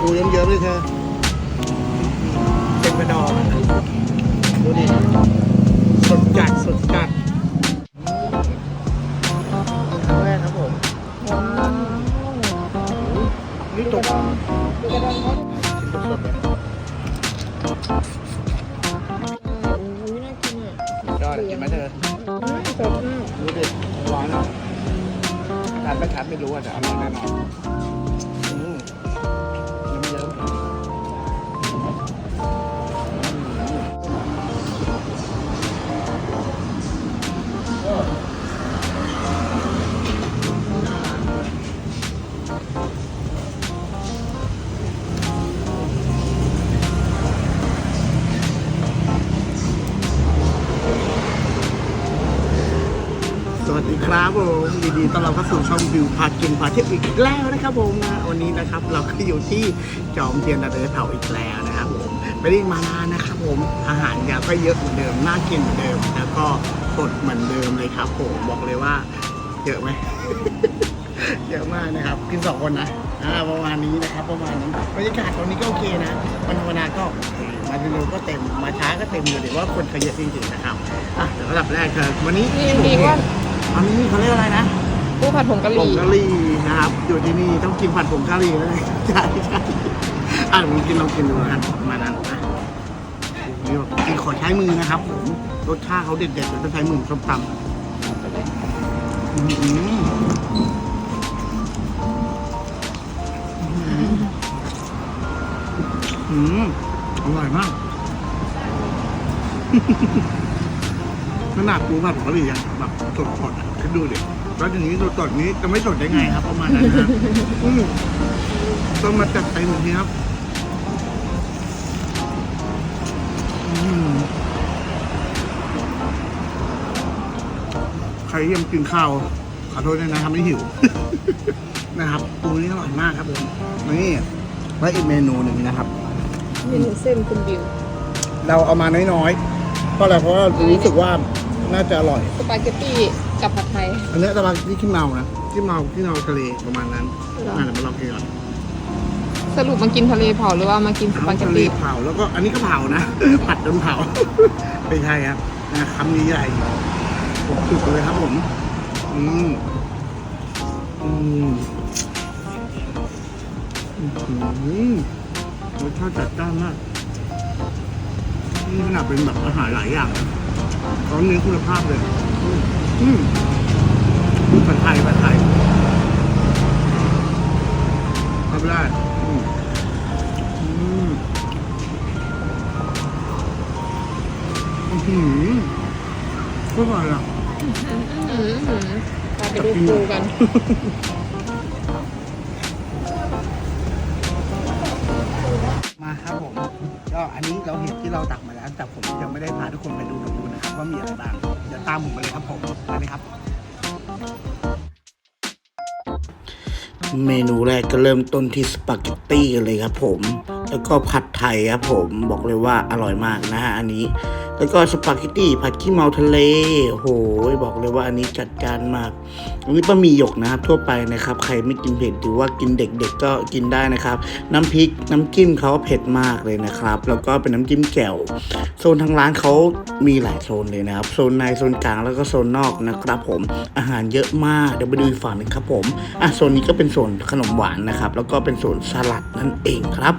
ปูเยิ้มๆเลยเธอเต็มกระดองดูดิสดจัดสดจัดครั้งแรกครับผมนี่ตกสดๆเลยอุ้ยน่ากินอะยอดเห็นไหมเธออืมสดอืมดูดิร้อนอะทานไม่ทานไม่รู้อะแต่อร่อยแน่นอน ครับผมยินดีต้อนรับเข้าสู่ช่องวิวพากินพาเที่ยวอีกแล้วนะครับผมนะวันนี้นะครับเราก็อยู่ที่จอมเทียนนาเดเผาอีกแล้วนะครับผมไม่ได้มานานนะครับผมอาหารยังก็เยอะเหมือนเดิมน่ากินเหมือนเดิม แล้วก็สดเหมือนเดิมเลยครับผมบอกเลยว่าเยอะไหมเยอะมากนะครับกินสองคนนะอ่าประมาณนี้นะครับประมาณนี้บรรยากาศตอนนี้ก็โอเคนะวันธรรมดาก็โอเคมาเร็วก็เต็มมาช้าก็เต็มอยู่เดี๋ยวว่าคนเขาเยอะจริงๆนะครับอะเดี๋ยวระดับแรกคือวันนี้นี่ยังดีว่า อันนี้เขาเรียกอะไรนะปูผัดผงกะหผงรี่กะหรี่นะครับ อยู่ที่นี่ต้องกินผัดผงกะหรี่เลยใช่ใช่อะผมกินลองกินดูนะกันประมาณนั้นอะนี่แบบกินขอใช้มือนะครับผมรสชาติเขาเด็ดๆเดี๋ยวจะใช้มือส้มตำอื้อหืออืมอร่อยมาก ขนาดปูผัดผงกะหรี่ยังแบบสดๆอะคิดดูดิแล้วทีนี้สดๆนี้จะไม่สดได้ไงครับ ประมาณนั้นนะอืมต้องมาจัดเต็มทีครับอืมใครยังกินข้าวขอโทษด้วยนะครับไม่หิว นะครับปูนี่อร่อยมากครับผมนี่และอีกเมนูหนึ่งนะครับ เมนูเส้นคุณบิว เราเอามาน้อยๆเพราะอะไรเพราะว่ารู้สึกว่า น่าจะอร่อย สปาเกตตี้กับผัดไทย อันนี้ตะบันที่ขี้เมานะขี้เมาขี้เมาทะเลประมาณนั้นเหรออ่ อ่าเดี๋ยวมาลองกินก่อนสรุปมากินทะเลเผาหรือว่ามากินสปาเกตทะเลตี้เผาแล้วก็อันนี้ก็เผานะ ผัดจนเผา ไม่ใช่ครับนะคำนี้ใหญ่ผมจุกเลยครับผม อืมอืมอืมรสชาติจัดจ้านมากนี่ขนาดเป็นแบบอาหารหลายอย่างนะ ตอนนี้คุณภาพเลยอืมอืมผัดไทยผัดไทยทำได้อืมอืมอื้อหือก็อร่อยอะอืมอืมเราไปดูปูกัน อันนี้เราเห็นที่เราตักมาแล้วแต่ผมยังไม่ได้พาทุกคนไปดูกับดูนะครับว่ามีอะไรบ้างเดี๋ยวตามผมไปเลยครับผมไปเลยครับ เมนูแรกก็เริ่มต้นที่สปาเกตตี้กันเลยครับผม แล้วก็ผัดไทยครับผมบอกเลยว่าอร่อยมากนะฮะอันนี้ แล้วก็สปาเกตตี้ผัดขี้เมาทะเลโอ้โหบอกเลยว่าอันนี้จัดจานมากอันนี้บะหมี่หยกนะครับทั่วไปนะครับ ใครไม่กินเผ็ดหรือว่ากินเด็กๆก็กินได้นะครับ น้ำพริกน้ำจิ้มเขาเผ็ดมากเลยนะครับ แล้วก็เป็นน้ำจิ้มแจ่วโซนทางร้านเขามีหลายโซนเลยนะครับ โซนในโซนกลางแล้วก็โซนนอกนะครับผมอาหารเยอะมากเดี๋ยวไปดูฝั่งนึงครับผมอะโซนนี้ก็เป็นโซนขนมหวานนะครับ แล้วก็เป็นโซนสลัดนั่นเองครับ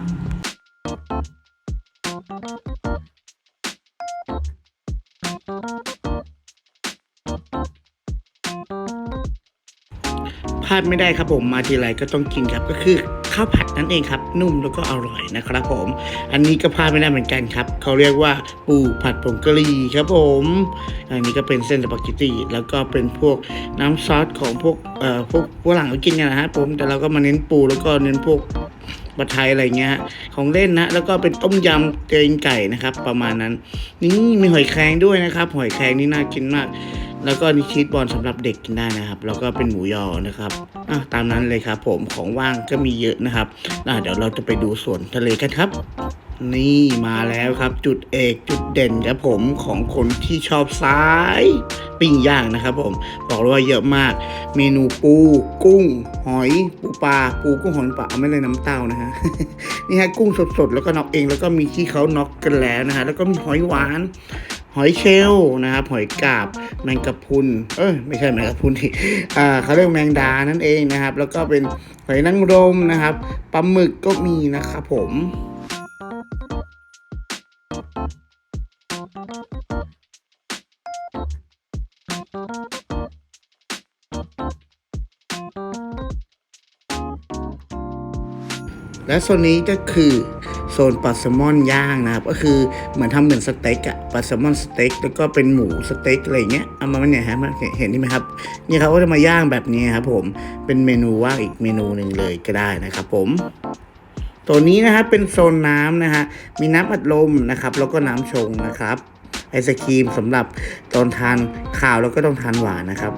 ลาดไม่ได้ครับผมมาทีไรก็ต้องกินครับก็คือข้าวผัดนั่นเองครับ นุ่มแล้วก็อร่อยนะครับผม อันนี้ก็พลาดไม่ได้เหมือนกันครับเขาเรียกว่าปูผัดผงกะหรี่ครับผม อันนี้ก็เป็นเส้นสปาเกตตี้แล้วก็เป็นพวกน้ำซอสของพวกเอ่อพวกพวกหลังเขากินกันนะฮะผมแต่เราก็มาเน้นปูแล้วก็เน้นพวกบัไทยอะไรเงี้ยของเล่นนะแล้วก็เป็นต้มยำเกงไก่นะครับ ประมาณนั้น นี่มีหอยแครงด้วยนะครับ หอยแครงนี่น่ากินมาก แล้วก็นี่ชีสบอลสำหรับเด็กกินได้นะครับ แล้วก็เป็นหมูยอนะครับอะตามนั้นเลยครับ ผมของว่างก็มีเยอะนะครับอะเดี๋ยวเราจะไปดูสวนทะเลกันครับ นี่มาแล้วครับ จุดเอกจุดเด่นครับผมของคนที่ชอบสายปิ้งย่างนะครับผมบอกเลยว่าเยอะมาก เมนูปูกุ้ง หอยปูปลาปูกุ้งหอยปลาเอาไม่เลยน้ำเต้านะฮะนี่ฮะกุ้งสดๆแล้วก็น็อกเองแล้วก็มีที่เขาน็อกกันแล้วนะฮะแล้วก็มีหอยหวาน หอยเชลล์นะครับ หอยกาบ แมงกะพรุน เอ้ยไม่ใช่แมงกะพรุนที่อ่าเขาเรียกแมงดานั่นเองนะครับ แล้วก็เป็นหอยนางรมนะครับปลาหมึกก็มีนะครับผมและโซนนี้ก็คือ โซนปลาแซลมอนย่างนะครับ ก็คือเหมือนทำเหมือนสเต็กอะปลาแซลมอนสเต็กแล้วก็เป็นหมูสเต็กอะไรเงี้ยเอามาเนี่ยฮะมาเห็นนี่ไหมครับนี่เขาก็จะมาย่างแบบนี้ครับผมเป็นเมนูว่างอีกเมนูหนึ่งเลยก็ได้นะครับผมตัวนี้นะครับเป็นโซนน้ำนะฮะมีน้ำอัดลมนะครับ แล้วก็น้ำชงนะครับไอศครีมสำหรับตอนทานข้าวแล้วก็ต้องทานหวานนะครับ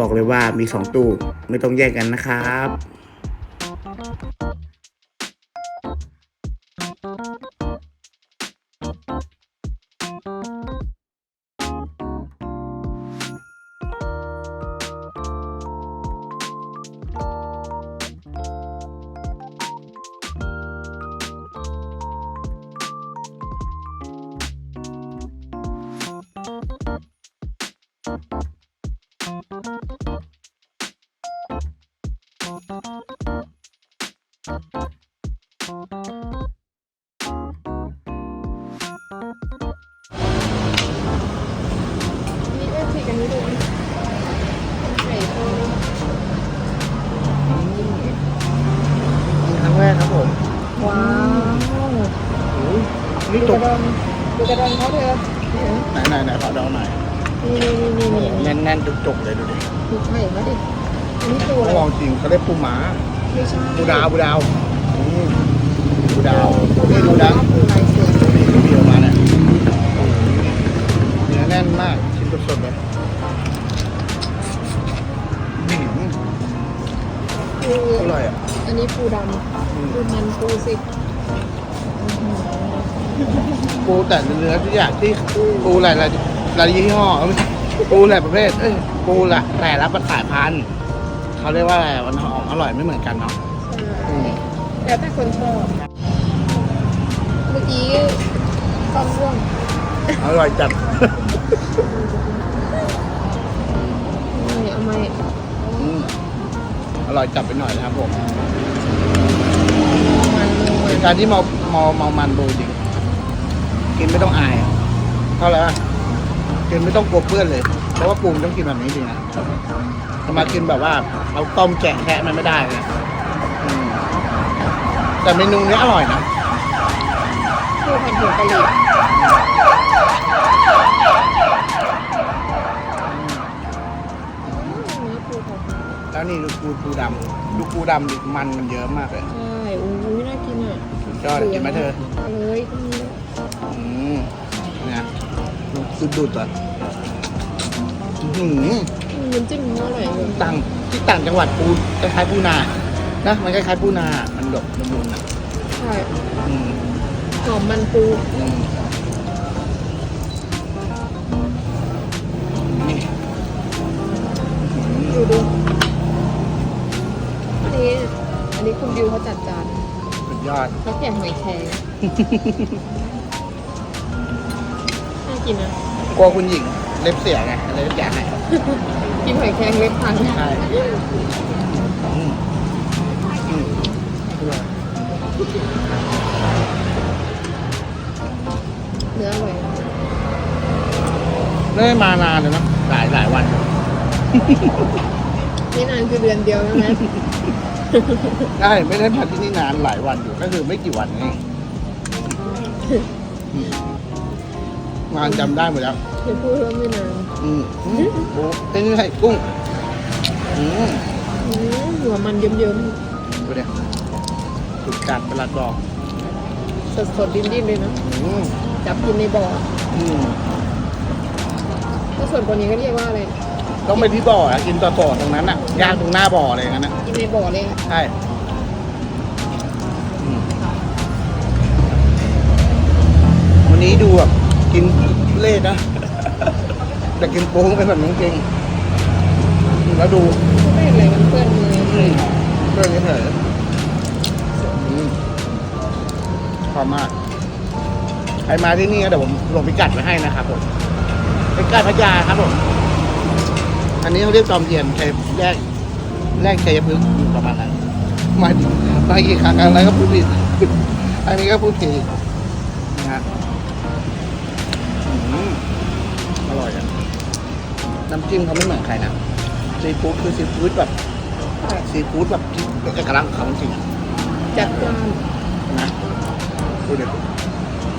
บอกเลยว่ามี 2 ตู้ไม่ต้องแยกกันนะครับ นี่ดูตกระกดองดูกระดองเขาเถอะไหนไหนไหนขอเดาหน่อยนี่นี่นี่นี่นี่แน่นแน่นๆจุกๆเลยดูดิดูไข่มาดิอันนี้ปูอะไรเขาลองจริงเขาเรียกปูหมาไม่ใช่ปูดาวปูดาวอืมปูดาวนี่ดูนะปูลายเสือดูดิดูดิออกมาเนี่ยเนื้อแน่นมากชิ้นสดๆเลยอื้อหือปูอร่อยอะอันนี้ปูดำปูมันปูสิบ ปูแต่เนื้อทุกอย่างที่ปูหลายหลายหลายยี่ห้อเอ้ยปูหลายประเภท เอ้ยปูละแต่ละสายพันธุ์เขาเรียกว่าอะไรมันหอมอร่อยไม่เหมือนกันเนาะอืมแล้วแต่คนชอบ เมื่อกี้ตอนร่วงอร่อยจัดไม่เอาไม่อืมอร่อยจัดไปหน่อยนะครับผม มันเลยเป็นการที่เมาเมาเมามันโดยจริง กินไม่ต้องอายอะเท่าไหร่อะกินไม่ต้องกลัวเปื้อนเลย เพราะว่าปูมันต้องกินแบบนี้จริงนะจะมากินแบบว่าเอาต้มแกะแคะมันไม่ได้เลยอืมแต่เมนูนี้อร่อยนะปูผัดผงกะหรี่เนื้อปูผัดแล้วนี่ดูปูปูดำดูปูดำดิมันมันเยอะมากเลยใช่โอ้ยน่ากินอะสุดยอดกินไหมเธอ เอาเลยก็มีอืมเนี่ย ดูดูดๆอะอื้อหือ น้ำจิ้มมันอร่อยเลยต่างที่ต่างจังหวัดปูคล้ายๆปูนา นะ มันคล้ายๆปูนา มันดกละมุนอะใช่อืมหอมมันปูอืมนี่ดูดูอันนี้อันนี้คุณบิวเขาจัดจานสุดยอด เขาแกะหอยแครงน่า กินนะกลัวคุณหญิงเล็บเสียไงเลยอยากให้กินหอยแครงเล็กพังใช่อืมอืมเนื้ออร่อยไม่ได้มานานเลยนะหลายหลายวันนี่นานคือเดือนเดียวใช่ไหมใช่ไม่ได้มาที่นี่นานหลายวันอยู่ก็คือไม่กี่วันเองอืม งานจำได้หมดแล้วเดี๋ยวพูดว่าไม่นานอืมอืมโอ้เป็นไงกุ้งอืมอืมหัวมันเยิ้มดูเนี่ยสุดจัดประหลัดบอกๆสดๆดิ้นๆเลยนะอืมจับกินในบ่ออืมถ้าส่วนกว่านี้ก็เรียกว่าอะไรต้องไปที่บ่ออะกินต่อต่อตรงนั้นอะย่างตรงหน้าบ่ออะไรอย่างนั้นอะ กินในบ่อเลยอะใช่อืมนี้ดูแบบ กินเล่นะ แต่กินโป้งเป็นแบบน้องเก่งแล้วดูไม่เห็นอะไรมันเปื้อนมืออืมเพื่อนเฉยอืมพอมากใครมาที่นี่ก็เดี๋ยวผมลงพิกัดไว้ให้นะครับผมพิกัดพัทยาครับผมอันนี้เขาเรียกจอมเทียนใช้แยกแรกชัยพฤกษ์อยู่ประมาณนั้นมามากี่ครั้งอะไรก็พูดผิดอันนี้ก็พูดผิด น้ำจิ้มเขาไม่เหมือนใครนะซีฟู้ดคือซีฟู้ดแบบซีฟู้ดแบบเป็นเอกลักษณ์ของเขาจริงจัดจ้านๆนะดูเด็ด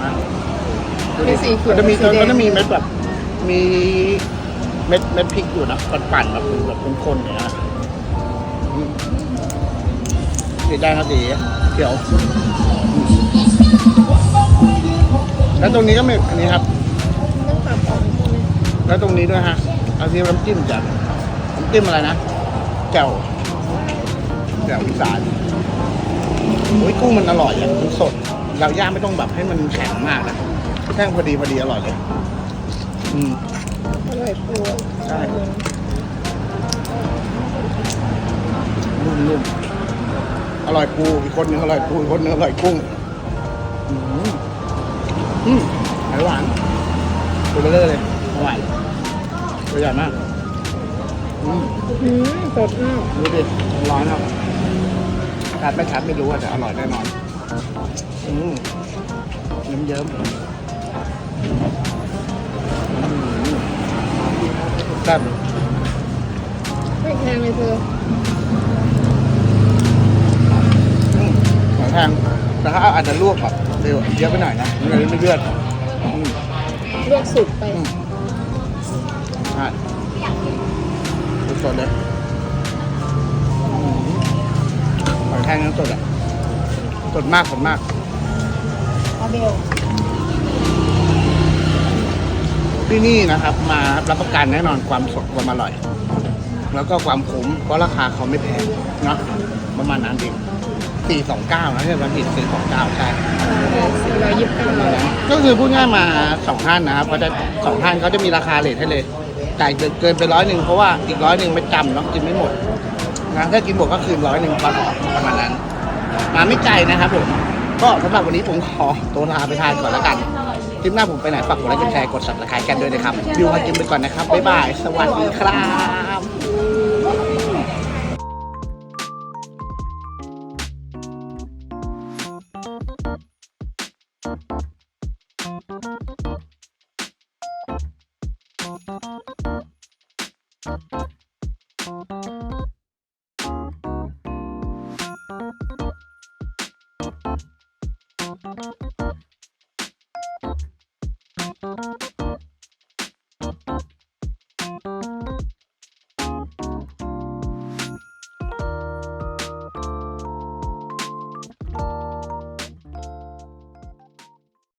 นะดูมีดิสีเขียวมันจะมีสีแดง มันจะมีเม็ดแบบ มีเม็ดเม็ดพริกอยู่นะปั่นๆแบบแบบคนๆอย่างเงี้ยนะอืมดีได้ครับดีเขียว แล้วตรงนี้ก็มีอันนี้ครับ ต้องปรับปรุงใช่ไหม แล้วตรงนี้ด้วยฮะเอาที่น้ำจิ้มจากน้ำจิ้มอะไรนะแจ่วแจ่วอีสานโอ้ยกุ้งมันอร่อยอะมันสด เราย่างไม่ต้องแบบให้มันแข็งมากนะแค่พอดีพอดีอร่อยเลย อืมอร่อยปูใช่นุ่มนุ่มอร่อยปูอีกคนนึงอร่อยปูอีกคนนึงอร่อยกุ้ง อืมอืมหอยหวานตัวเบลเลอร์เลย หอยหวานตัวใหญ่มากอืมอืมสดมากดูดิร้อนครับชัดไม่ชัดไม่รู้อะแต่อร่อยแน่นอนอืมเยิ้มเยิ้มๆอืมแซ่บไม่แพงเลยเธออืมหอยแพงแต่ถ้าอาจจะลวกแบบเร็วเยอะไปหน่อยนะมันเลยไม่เลือดอืมลวกสุกไป อืมใช่สดๆเลยอืมหอยแพงนั้นสดอะสดมากสดมากอาเบลที่นี่นะครับ มารับประกันแน่นอนความสดความอร่อย แล้วก็ความคุ้มเพราะราคาเขาไม่แพงเนาะประมาณนั้นเองสี่สองเก้านะใช่ไหมผิดสี่สองเก้าใช่สี่ร้อยยี่สิบเก้าบาทก็คือพูดง่ายมาสองท่านนะครับเขาจะสองท่านเขาจะมีราคาเลทให้เลย จ่ายเกินไปร้อยหนึ่งเพราะว่าอีกร้อยหนึ่งไม่จำเนาะกินไม่หมดนะถ้ากินหมดก็คืนร้อยหนึ่งตอนออกประมาณนั้น มาไม่ไกลนะครับผมก็สำหรับวันนี้ผมขอตัวลาไปทานก่อนแล้วกันคลิปหน้าผมไปไหนฝากกดไลค์กดแชร์กดสับสไครต์กันด้วยนะครับวิวมากินไปก่อนนะครับบ๊ายบายสวัสดีครับ